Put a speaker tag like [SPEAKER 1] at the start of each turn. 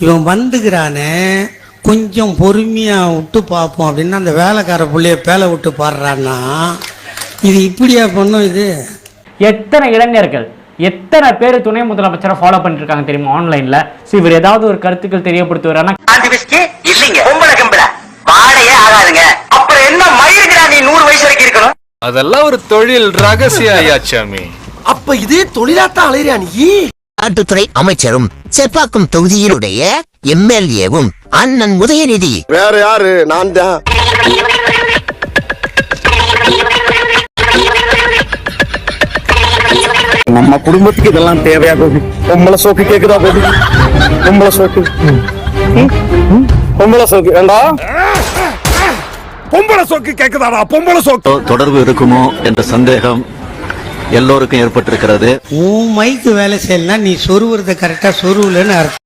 [SPEAKER 1] இவன் வந்துக்கிறானே கொஞ்சம் பொறுமையா விட்டு பார்ப்போம் அப்படின்னு அந்த வேலைக்கார புள்ளைய பேலை விட்டு பாடுறான்னா இது இப்படியா பண்ணும் இது?
[SPEAKER 2] எத்தனை இளைஞர்கள் எத்தனை பேர் துணை முதலமைச்சரை ஃபாலோ பண்ணிட்டு இருக்காங்க தெரியுமா ஆன்லைன்ல ஸோ இவர் ஏதாவது ஒரு கருத்துக்கள்
[SPEAKER 3] பிஸ்கி இல்லைங்க. பொம்பளை கம்பளை வாழையே ஆகாதுங்க. அப்புறம் என்ன மயிருக்குடா நீ நூறு வயசு வரைக்கும் இருக்கணும்?
[SPEAKER 4] அதெல்லாம் ஒரு தொழில் ரகசிய ஐயாச்சாமி
[SPEAKER 5] அப்ப இதே தொழிலாத்தான் அலையிறியா நீ?
[SPEAKER 6] காட்டுத்துறை அமைச்சரும் செப்பாக்கம் தொகுதியினுடைய எம்எல்ஏவும் அண்ணன் உதயநிதி.
[SPEAKER 5] வேற யாரு? நான் தான். நம்ம குடும்பத்துக்கு இதெல்லாம் தேவையா கோபி? பொம்பளை சோக்கு கேக்குதா கோபி? பொம்பளை சோக்கு. பொம்பளை சோக்கு. வேண்டாம்
[SPEAKER 4] பொம்பளை சோக்கு கேக்குதாடா? பொம்பளை சோக்கு.
[SPEAKER 7] தொடர்பு இருக்குமோ என்ற சந்தேகம் எல்லோருக்கும் ஏற்பட்டிருக்கிறது.
[SPEAKER 1] உன் மைக்கு வேலை செய்யலாம் நீ சொருவுறத கரெக்டா சொருவலன்னு அர்த்தம்.